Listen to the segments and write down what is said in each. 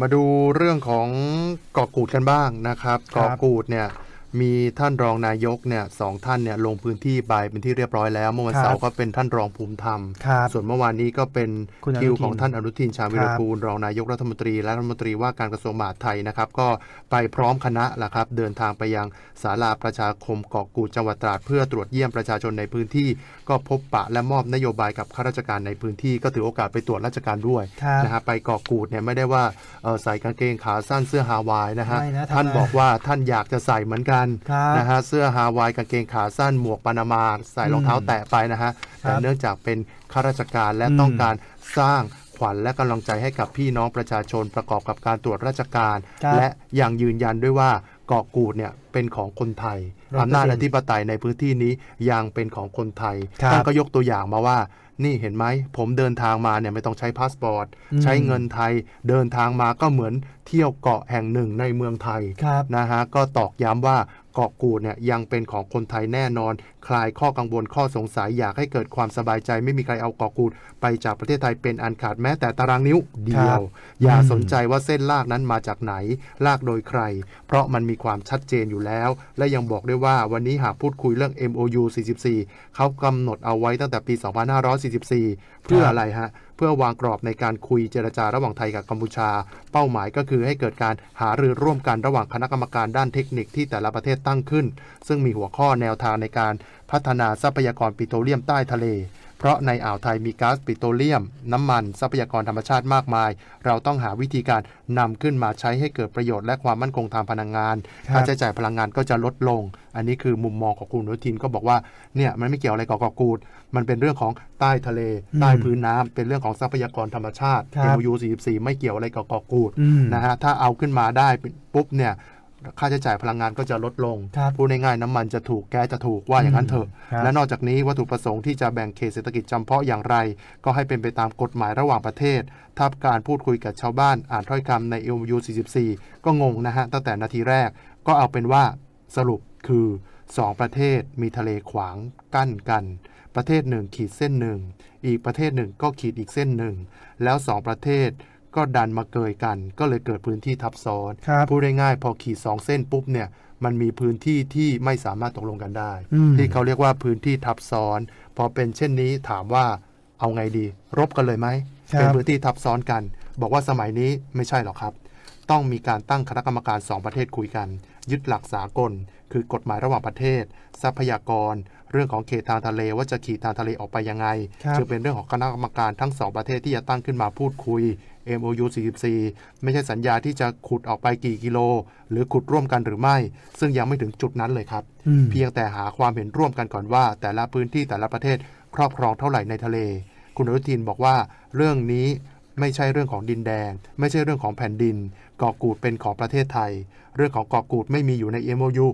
มาดูเรื่องของเกาะกูดกันบ้างนะครับ เกาะกูดเนี่ย มีท่านรองนายกเนี่ยสองท่านเนี่ยลงพื้นที่ไปเป็นที่เรียบร้อยแล้วเมื่อวันครับเสาร์ก็เป็นท่านรองภูมิธรรม ครับส่วนเมื่อวานนี้ก็เป็นคุณอนุทินคิวของท่านอนุทินชาญวิรครับกูลรองนายกรัฐมนตรีและรัฐมนตรีว่าการกระทรวงมหาดไทยนะครับ ก็ไปพร้อมคณะละครับ เดินทางไปยังศาลาประชาคมเกาะกูดจังหวัดตราดเพื่อตรวจเยี่ยมประชาชนในพื้นที่ ก็พบปะและมอบนโยบายกับข้าราชการในพื้นที่ ก็ถือโอกาสไปตรวจราชการด้วยครับ นะฮะไปเกาะกูดเนี่ยไม่ได้ว่าเอ่อใส่กางเกงขาสั้นเสื้อฮาวายนะฮะไม่นะทำไมท่าน บอกว่าท่านอยากจะใส่เหมือนกันครับนะฮะเสื้อฮาวายกางเกงขาสั้นหมวกปานามาใส่รองเท้าแตะไปนะฮะแต่ครับเนื่องจากเป็นข้าราชการและอืมต้องการสร้างขวัญและกำลังใจให้กับพี่น้องประชาชนประกอบกับการตรวจราชการครับและยังยืนยันด้วยว่าเกาะกูดเนี่ยเป็นของคนไทย100%อำนาจอธิปไตยในพื้นที่นี้ยังเป็นของคนไทยครับท่านก็ยกตัวอย่างมาว่า นี่เห็นไหม ผมเดินทางมาเนี่ยไม่ต้องใช้พาสปอร์ตอืมใช้เงินไทยเดินทางมาก็เหมือนเที่ยวเกาะแห่งหนึ่งในเมืองไทยครับนะฮะก็ตอกย้ำว่าเกาะกูดเนี่ยยังเป็นของคนไทยแน่นอน คลายข้อกังวลข้อสงสัยอยากให้เกิดความสบายใจ ไม่มีใครเอาเกาะกูดไปจากประเทศไทยเป็นอันขาดแม้แต่ตารางนิ้วเดียว อย่าอืมสนใจว่าเส้นลากนั้นมาจากไหน ลากโดยใคร เพราะมันมีความชัดเจนอยู่แล้ว และยังบอกด้วยว่าวันนี้หากพูดคุยเรื่อง MOU 44 เขากำหนดเอาไว้ตั้งแต่ปี 2544 เพื่ออะไรฮะเเพื่อวางกรอบในการคุยเจรจาระหว่างไทยกับกัมพูชา เป้าหมายก็คือให้เกิดการหารือร่วมกันระหว่างคณะกรรมการด้านเทคนิคที่แต่ละประเทศตั้งขึ้น ซึ่งมีหัวข้อแนวทางในการพัฒนาทรัพยากรปิโตรเลียมใต้ทะเล ราะในอ่าวไทยมีก๊าซปิโตรเลียม น้ำมัน ทรัพยากรธรรมชาติมากมาย เราต้องหาวิธีการนำขึ้นมาใช้ให้เกิดประโยชน์และความมั่นคงทางพลังงานครับค่าใช้จ่ายพลังงานก็จะลดลง อันนี้คือมุมมองของคุณอนุทินก็บอกว่าเนี่ยมันไม่เกี่ยวอะไรกับเกาะกูด มันเป็นเรื่องของใต้ทะเลอืมใต้พื้นน้ำเป็นเรื่องของทรัพยากรธรรมชาติครับ MOU 44 ไม่เกี่ยวอะไรกับเกาะกูดอืมนะฮะถ้าเอาขึ้นมาได้ปุ๊บเนี่ย ค่าใช้จ่ายพลังงานก็จะลดลงครับพูดง่ายๆน้ำมันจะถูกแก๊สจะถูกว่าอย่างนั้นเถอะครับและนอกจากนี้วัตถุประสงค์ที่จะแบ่งเขตเศรษฐกิจจำเพาะอย่างไร ก็ให้เป็นไปตามกฎหมายระหว่างประเทศถ้าการพูดคุยกับชาวบ้านอ่านถ้อยคำใน MOU 44 ก็งงนะฮะ ตั้งแต่นาทีแรกก็เอาเป็นว่าสรุปคือ2ประเทศมีทะเลขวางกั้นกัน ประเทศหนึ่งขีดเส้นหนึ่งอีกประเทศหนึ่งก็ขีดอีกเส้นหนึ่งแล้วสองประเทศ ก็ดันมาเกยกัน ก็เลยเกิดพื้นที่ทับซ้อนครับพูดง่ายๆพอขีดสองเส้นปุ๊บเนี่ยมันมีพื้นที่ที่ไม่สามารถตกลงกันได้อืมที่เขาเรียกว่าพื้นที่ทับซ้อน พอเป็นเช่นนี้ถามว่าเอาไงดี รบกันเลยไหมครับเป็นพื้นที่ทับซ้อนกัน บอกว่าสมัยนี้ไม่ใช่หรอกครับ ต้องมีการตั้งคณะกรรมการสองประเทศคุยกัน ยึดหลักสากล คือกฎหมายระหว่างประเทศ ทรัพยากร เรื่องของเขตทางทะเลว่าจะขีดทางทะเลออกไปยังไงครับจึงเป็นเรื่องของคณะกรรมการทั้งสองประเทศที่จะตั้งขึ้นมาพูดคุย MOU 44 ไม่ใช่สัญญาที่จะขุดออกไปกี่กิโล หรือขุดร่วมกันหรือไม่ ซึ่งยังไม่ถึงจุดนั้นเลยครับอืมเพียงแต่หาความเห็นร่วมกันก่อนว่า แต่ละพื้นที่แต่ละประเทศครอบครองเท่าไหร่ในทะเล คุณอนุทินบอกว่าเรื่องนี้ ไม่ใช่เรื่องของดินแดนไม่ใช่เรื่องของแผ่นดินเกาะกูดเป็นของประเทศไทย เรื่องของเกาะกูดไม่มีอยู่ใน MOU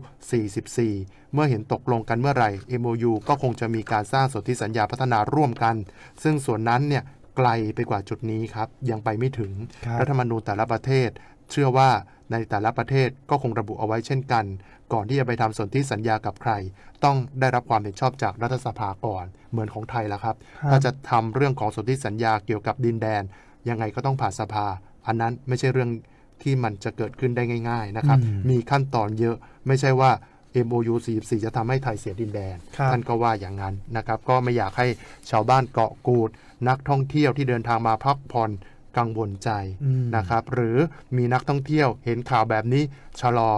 44 เมื่อเห็นตกลงกันเมื่อไหร่ MOU ก็คงจะมีการสร้างสนธิสัญญาพัฒนาร่วมกัน ซึ่งส่วนนั้นเนี่ยไกลไปกว่าจุดนี้ครับ ยังไปไม่ถึงครับรัฐธรรมนูญแต่ละประเทศ เชื่อว่าในแต่ละประเทศก็คงระบุเอาไว้เช่นกัน ก่อนที่จะไปทำสนธิสัญญากับใคร ต้องได้รับความเห็นชอบจากรัฐสภาก่อน เหมือนของไทยละครับครับถ้าจะทำเรื่องของสนธิสัญญาเกี่ยวกับดินแดน ยังไงก็ต้องผ่านสภา อันนั้นไม่ใช่เรื่องที่มันจะเกิดขึ้นได้ง่าย ๆนะครับอืมมีขั้นตอนเยอะไม่ใช่ว่า MOU 44 จะทำให้ไทยเสียดินแดนครับท่านก็ว่าอย่างนั้นนะครับ ก็ไม่อยากให้ชาวบ้านเกาะกูด นักท่องเที่ยวที่เดินทางมาพักผ่อนกังวลใจอืมนะครับ หรือมีนักท่องเที่ยวเห็นข่าวแบบนี้ชะลอ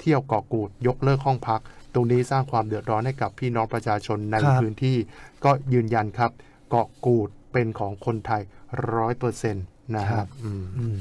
เที่ยวเกาะกูด ยกเลิกห้องพัก ตรงนี้สร้างความเดือดร้อนให้กับพี่น้องประชาชนในครับพื้นที่ ก็ยืนยันครับ เกาะกูด เป็นของคนไทยร้อยเปอร์เซ็นต์นะครับอืมอืม